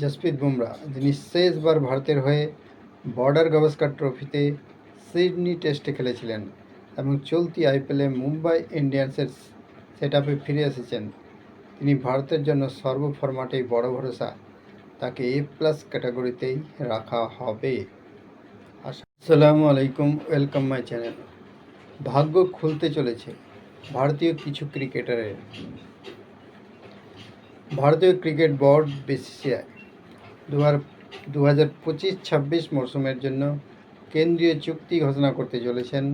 জসপ্রীত বুমরা, যিনি শেষবার ভারতের হয়ে বর্ডার গাভাস্কার ট্রফিতে সিডনি টেস্টে খেলেছিলেন এবং চলতি আইপিএলে মুম্বাই ইন্ডিয়ান্সের সেট আপে ফিরে এসেছেন। তিনি ভারতের জন্য সর্ব ফরম্যাটেই বড় ভরসা, তাকে এ প্লাস ক্যাটাগরিতেই রাখা হবে। আসসালামু আলাইকুম, ওয়েলকাম মাই চ্যানেল। ভাগ্য খুলতে চলেছে ভারতীয় কিছু ক্রিকেটারের। ভারতীয় ক্রিকেট বোর্ড বিসিসিআই দু হাজার পঁচিশ ছাব্বিশ মরশুমের জন্য কেন্দ্রীয় চুক্তি ঘোষণা করতে চলেছেন।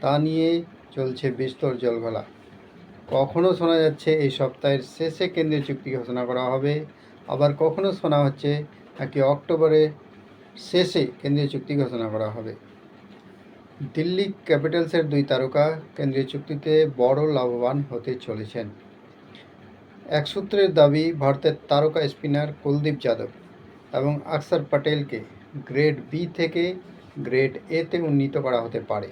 তা নিয়ে চলছে বিস্তর জলঘোলা কখনো শোনা যাচ্ছে এই সপ্তাহের শেষে কেন্দ্রীয় চুক্তি ঘোষণা করা হবে। আবার কখনো শোনা হচ্ছে নাকি অক্টোবরে শেষে কেন্দ্রীয় চুক্তি ঘোষণা করা হবে। দিল্লি ক্যাপিটালসের দুই তারকা কেন্দ্রীয় চুক্তিতে বড় লাভবান হতে চলেছেন। এক সূত্রের দাবি, ভারতের তারকা স্পিনার কুলদীপ যাদব। এবং আকসার প্যাটেলকে গ্রেড বি থেকে গ্রেড এতে উন্নীত করা হতে পারে।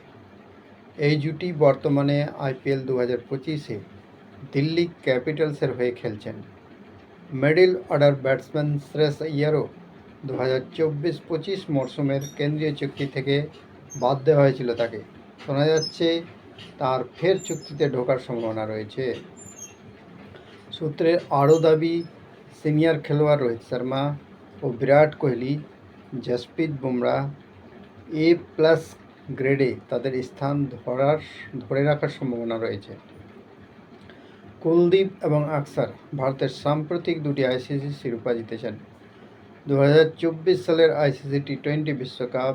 এই জুটি বর্তমানে আইপিএল দু হাজার পঁচিশে দিল্লি ক্যাপিটালসের হয়ে খেলছেন। মিডল অর্ডার ব্যাটসম্যান শ্রেয়স ইয়ারও দু হাজার চব্বিশ পঁচিশ মরশুমের কেন্দ্রীয় চুক্তি থেকে বাদ দেওয়া হয়েছিল তাকে। শোনা যাচ্ছে, তার ফের চুক্তিতে ঢোকার সম্ভাবনা রয়েছে। সূত্রের আরও দাবি, সিনিয়র খেলোয়াড় রোহিত শর্মা ও বিরাট কোহলি, জসপ্রীত বুমরা, এ প্লাস গ্রেডে তাদের স্থান ধরার, ধরে রাখার সম্ভাবনা রয়েছে। কুলদীপ এবং আকসার ভারতের সাম্প্রতিক দুটি আইসিসি শিরোপা জিতেছেন। দু হাজার চব্বিশ সালের আইসিসি টি টোয়েন্টি বিশ্বকাপ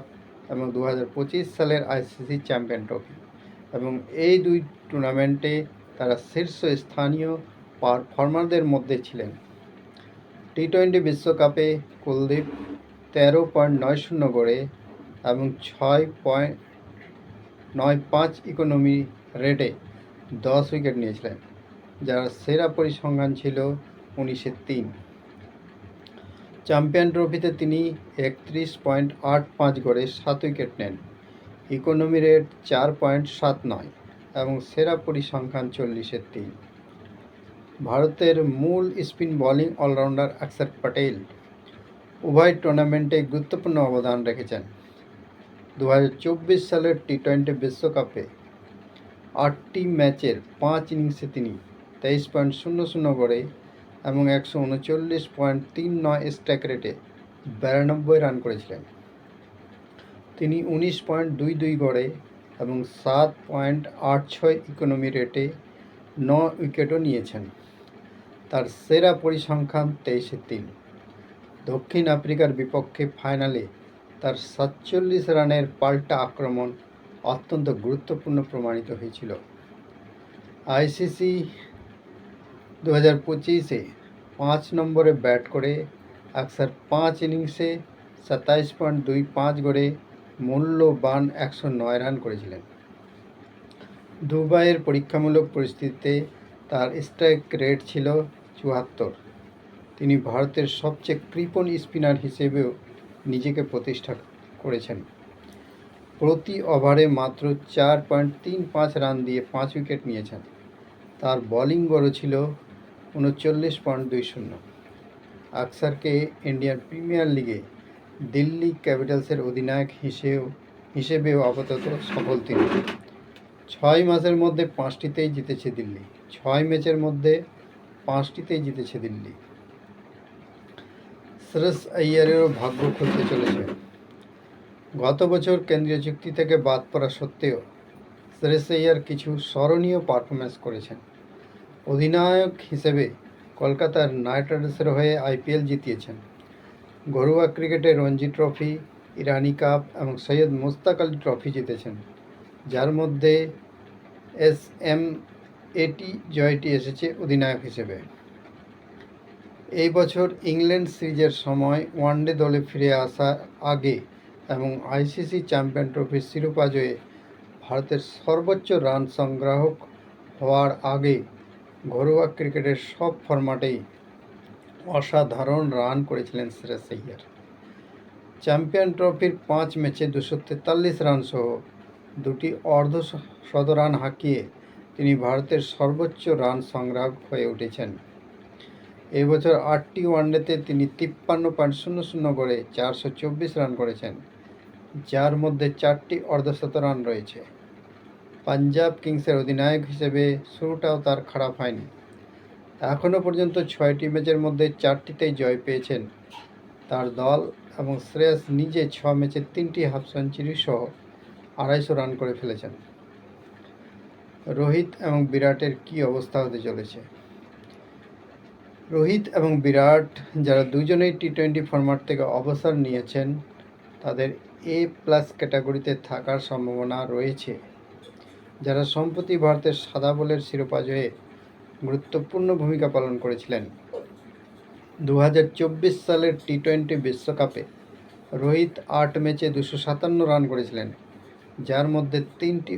এবং দু হাজার পঁচিশ সালের আইসিসি চ্যাম্পিয়ন ট্রফি এবং এই দুই টুর্নামেন্টে তারা শীর্ষ স্থানীয় পারফর্মারদের মধ্যে ছিলেন। টি টোয়েন্টি বিশ্বকাপে কুলদীপ তেরো পয়েন্ট নয় শূন্য গড়ে এবং ছয় পয়েন্ট নয় পাঁচ ইকোনমি রেটে দশ উইকেট নিয়েছিলেন, যার সেরা পরিসংখ্যান ছিল উনিশে তিন। চ্যাম্পিয়ন ট্রফিতে তিনি একত্রিশ পয়েন্ট আট পাঁচ গড়ে সাত উইকেট নেন ইকোনমি রেট চার পয়েন্ট সাত নয় এবং সেরা পরিসংখ্যান চল্লিশের তিন। ভারতের মূল স্পিন বোলিং অলরাউন্ডার অক্ষর প্যাটেল উভয় টুর্নামেন্টে গুরুত্বপূর্ণ অবদান রেখেছেন। দু হাজার চব্বিশ সালের টি টোয়েন্টি বিশ্বকাপে আটটি ম্যাচের পাঁচ ইনিংসে তিনি তেইশ পয়েন্ট শূন্য শূন্য গড়ে এবং একশো উনচল্লিশ পয়েন্ট তিন নয় স্ট্রাইক রেটে বিরানব্বই রান করেছিলেন। তিনি উনিশ পয়েন্ট দুই দুই গড়ে এবং সাত পয়েন্ট আট ছয় ইকোনমি রেটে ন উইকেটও নিয়েছেন। তার সেরা পরিসংখ্যান তেইশে তিন। দক্ষিণ আফ্রিকার বিপক্ষে ফাইনালে তার সাতচল্লিশ রানের পাল্টা আক্রমণ অত্যন্ত গুরুত্বপূর্ণ প্রমাণিত হয়েছিল। আইসিসি দু হাজার পঁচিশে পাঁচ নম্বরে ব্যাট করে আকসার পাঁচ ইনিংসে সাতাইশ পয়েন্ট দুই পাঁচ গড়ে মূল্যবান একশো নয় রান করেছিলেন। দুবাইয়ের পরীক্ষামূলক পরিস্থিতিতে তার স্ট্রাইক রেট ছিল চুয়াত্তর। তিনি ভারতের সবচেয়ে কৃপণ স্পিনার হিসেবেও নিজেকে প্রতিষ্ঠা করেছেন। প্রতি ওভারে মাত্র চার পয়েন্ট তিন পাঁচ রান দিয়ে পাঁচ উইকেট নিয়েছেন। তার বোলিং গড় ছিল উনচল্লিশ পয়েন্ট দুই শূন্য। আকসারকে ইন্ডিয়ান প্রিমিয়ার লিগে দিল্লি ক্যাপিটালসের অধিনায়ক হিসেবেও হিসেবেও আপাতত সফল তিনি। ছয় মাসের মধ্যে পাঁচটিতেই জিতেছে দিল্লি। ছয় ম্যাচের মধ্যে পাঁচটিতেই জিতেছে দিল্লি। শ্রেয়স আইয়ারেরও ভাগ্য খুলতে চলেছে। গত বছর কেন্দ্রীয় চুক্তি থেকে বাদ পড়া সত্ত্বেও শ্রেয়স আইয়ার কিছু স্মরণীয় পারফরমেন্স করেছেন। অধিনায়ক হিসেবে কলকাতার নাইট রাইডার্সের হয়ে আইপিএল জিতিয়েছেন। ঘরোয়া ক্রিকেটে রঞ্জি ট্রফি, ইরানি কাপ এবং সৈয়দ মুস্তাক আলী ট্রফি জিতেছেন। যার মধ্যে এস এম এটি জয়টি এসেছে অধিনায়ক হিসেবে। এই বছর ইংল্যান্ড সিরিজের সময় ওয়ানডে দলে ফিরে আসার আগে এবং আইসিসি চ্যাম্পিয়ন ট্রফির শিরোপা জয়ে ভারতের সর্বোচ্চ রান সংগ্রাহক হওয়ার আগে ঘরোয়া ক্রিকেটের সব ফরম্যাটেই অসাধারণ রান করেছিলেন শ্রেয়স আইয়ার চ্যাম্পিয়ন ট্রফির পাঁচ ম্যাচে দুশো তেতাল্লিশ রান সহ দুটি অর্ধ শতরান হাঁকিয়ে তিনি ভারতের সর্বোচ্চ রান সংগ্রাহক হয়ে উঠেছেন। এই বছর আটটি ওয়ানডেতে তিনি তিপ্পান্ন পয়েন্ট শূন্য শূন্য করে চারশো চব্বিশ রান করেছেন, যার মধ্যে চারটি অর্ধশত রান রয়েছে। পাঞ্জাব কিংসের অধিনায়ক হিসেবে শুরুটাও তার খারাপ হয়নি। এখনও পর্যন্ত ছয়টি ম্যাচের মধ্যে চারটিতেই জয় পেয়েছেন তার দল এবং শ্রেয়স নিজে ছ ম্যাচে তিনটি হাফ সেঞ্চুরি সহ আড়াইশো রান করে ফেলেছেন। রোহিত এবং বিরাটের কি অবস্থা হতে চলেছে? রোহিত এবং বিরাট যারা দুজনেই টি টোয়েন্টি ফরম্যাট থেকে অবসর নিয়েছেন, তাদের এ প্লাস ক্যাটাগরিতে থাকার সম্ভাবনা রয়েছে। যারা সম্প্রতি ভারতের সাদা বলের শিরোপা জয়ে গুরুত্বপূর্ণ ভূমিকা পালন করেছিলেন। দু হাজার চব্বিশ সালের টি টোয়েন্টি বিশ্বকাপে রোহিত আট ম্যাচে দুশো সাতান্ন রান করেছিলেন। যার মধ্যে তিনটি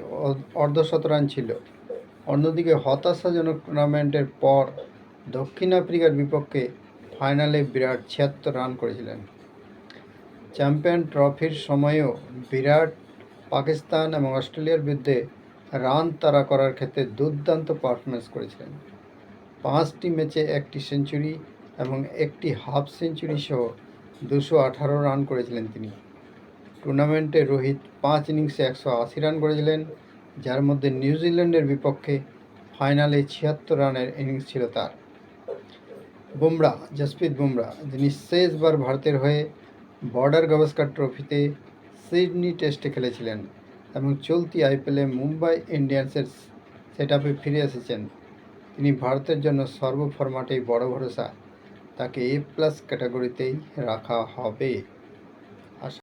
অর্ধশত রান ছিল। অন্যদিকে হতাশাজনক টুর্নামেন্টের পর দক্ষিণ আফ্রিকার বিপক্ষে ফাইনালে বিরাট ছিয়াত্তর রান করেছিলেন। চ্যাম্পিয়ন ট্রফির সময়েও বিরাট পাকিস্তান এবং অস্ট্রেলিয়ার বিরুদ্ধে রান তাড়া করার ক্ষেত্রে দুর্দান্ত পারফরমেন্স করেছিলেন। পাঁচটি ম্যাচে একটি সেঞ্চুরি এবং একটি হাফ সেঞ্চুরি সহ দুশো আঠারো রান করেছিলেন তিনি। টুর্নামেন্টে রোহিত পাঁচ ইনিংসে একশো আশি রান করেছিলেন, যার মধ্যে নিউজিল্যান্ডের বিপক্ষে ফাইনালে ছিয়াত্তর রানের ইনিংস ছিল তার। বুমরা, জসপ্রীত বুমরা, যিনি শেষবার ভারতের হয়ে বর্ডার গাভাস্কার ট্রফিতে সিডনি টেস্টে খেলেছিলেন এবং চলতি আইপিএলে মুম্বাই ইন্ডিয়ান্সের সেট আপে ফিরে এসেছেন। তিনি ভারতের জন্য সর্ব ফরম্যাটেই বড় ভরসা, তাকে এ প্লাস ক্যাটাগরিতেই রাখা হবে।